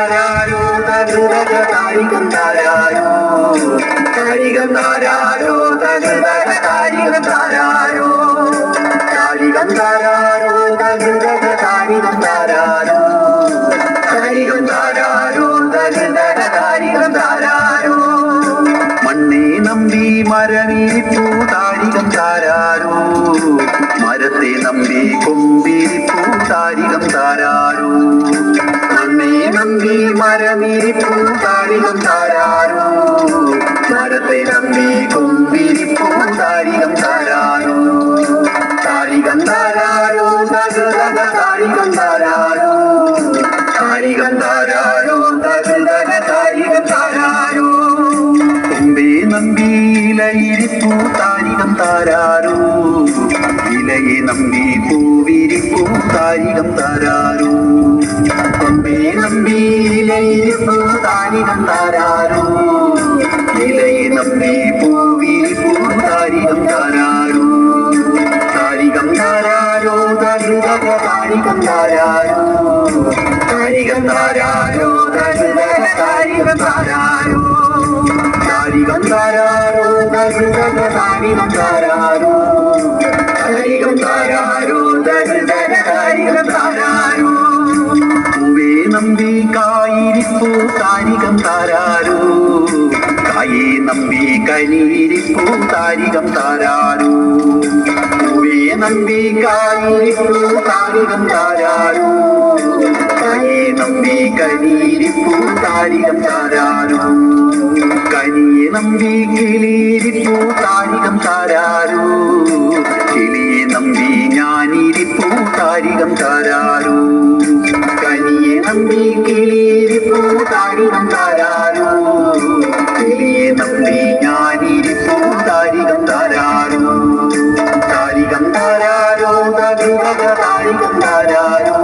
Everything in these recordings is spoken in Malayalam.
താരാരോ തകൃതക താരികം താരാരോ താരികം താരാരോ തകൃതക താരികം താരാരോ താരികം താരാരോ തകൃതക താരികം താരാരോ താരികം താരാരോ തകൃതക താരികം താരാരോ മണ്ണേ നമ്പി മരവിരിപ്പൂ താരികം താരാരോ. മരത്തെ നമ്പി കൊമ്പിരിപ്പൂ താരികം താരാരോ. നമ്പി മരവിരിപ്പൂ താരികം താരാരോ. മരത്തെ നമ്പി കൊമ്പിരിപ്പൂ താരികം താരാരോ. താരികം താരാരോ തകൃതക താരികം താരാരോ. താരികം താരാരോ തകൃതക താരികം താരാരോ. തുമ്പേ നമ്പി ഇലയിരിപ്പൂ താരികം താരാരോ. ഇലയെ നമ്പി പൂവിരിപ്പൂ താരികം താരാരോ. നമ്പി ഇലയിരിപ്പൂ താരികം താരാരോ ഇലയെ നമ്പി പൂവിരിപ്പൂ താരികം താരാരോ താരികം താരാരോ തകൃതക താരികം താരാരോ താരികം താരാരോ തകൃതക താരികം താരാരോ താരികം താരാരോ തകൃതക താരികം താരാരോ നമ്പി കനീരിപ്പൂ താരികം താരാരോ. പൂവേ നമ്പി കായിരിപ്പൂ താരികം താരാരോ. കായേ നമ്പി താരികം താരാരോ. കനിയെ നമ്പി കിളിയിരിപ്പൂ താരികം താരാരോ. കിളിയെ നമ്പി ഞാനിരിപ്പൂ താരികം താരാരോ. താരാരോ താരാരോ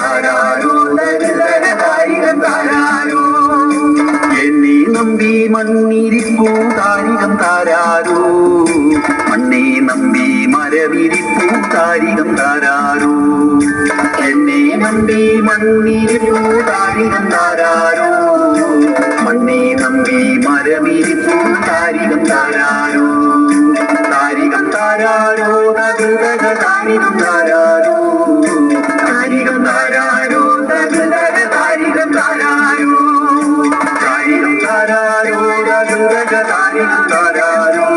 താരാരോ താരാരോ എന്നെ നമ്പി മണ്ണിരിപ്പൂ താരികം താരാരോ. മണ്ണെ നമ്പി മരവിരിപ്പൂ താരികം താരാരോ. എന്നെ നമ്പി മണ്ണിരിപ്പൂ తారారో.